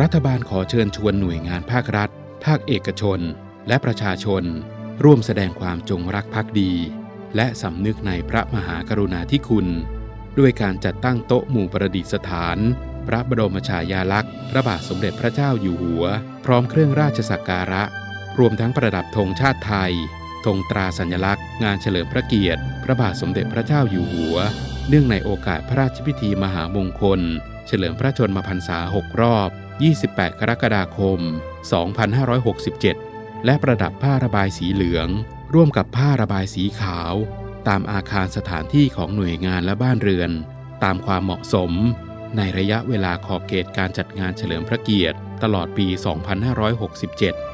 รัฐบาลขอเชิญชวนหน่วยงานภาครัฐ ภาคเอกชน และประชาชน ร่วมแสดงความจงรักภักดี และสำนึกในพระมหากรุณาธิคุณ ด้วยการจัดตั้งโต๊ะหมู่ประดิษฐาน พระบรมฉายาลักษณ์ พระบาทสมเด็จพระเจ้าอยู่หัว พร้อมเครื่องราชสักการะ รวมทั้งประดับธงชาติไทยธงตราสัญลักษณ์ งานเฉลิมพระเกียรติ พระบาทสมเด็จพระเจ้าอยู่หัว เนื่องในโอกาสพระราชพิธีมหามงคล เฉลิมพระชนมพรรษา 6 รอบ 28 กรกฎาคม 2567 และประดับผ้าระบายสีเหลือง ร่วมกับผ้าระบายสีขาว ตามอาคารสถานที่ของหน่วยงานและบ้านเรือน ตามความเหมาะสม ในระยะเวลาขอบเขตการจัดงานเฉลิมพระเกียรติ ตลอดปี 2567